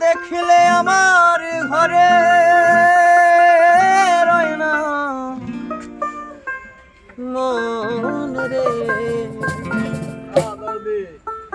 দেখলে আমার ঘরে রয় না। মন রে।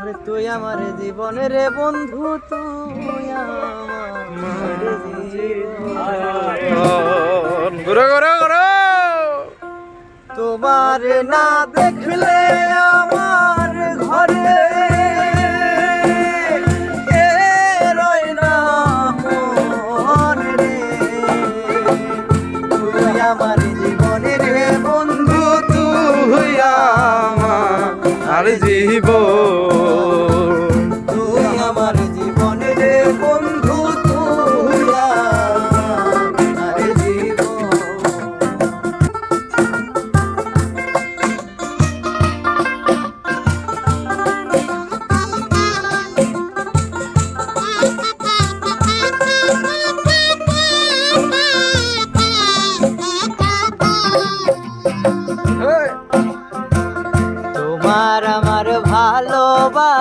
আরে তুই আমার জীবনের বন্ধু তুই আমার জীবন। ঘুরো ঘুরো ঘুরো। তোমার না দেখলে আমার আমার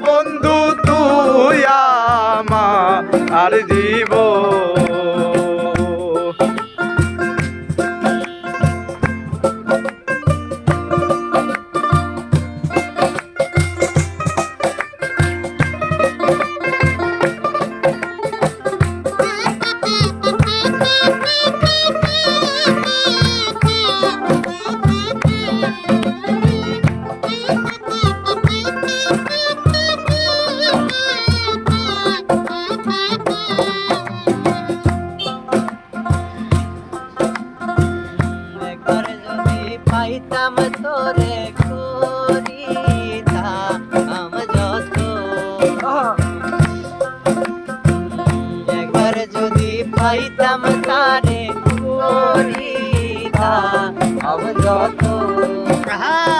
বন্ধু তুই আমার জীবন পাইতাম তোরে করিতাম যত একবার যদি পাইতাম তারে করিতাম যত অঙ্কে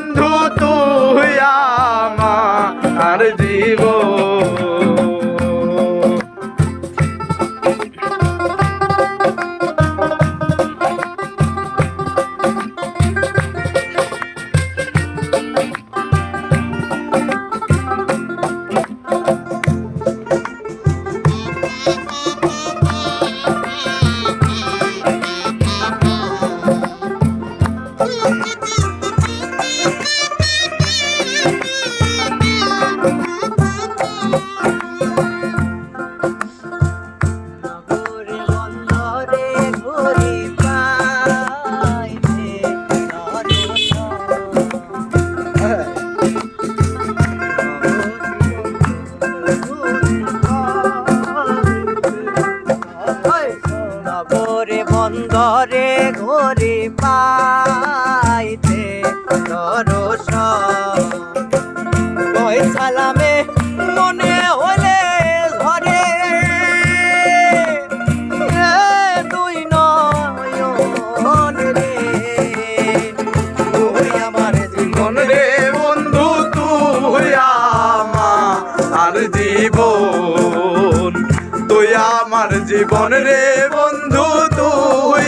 বন্দরে ঘুরি পাইতে দরস। কই সালামে মনে হলে জীবন রে বন্ধু তুই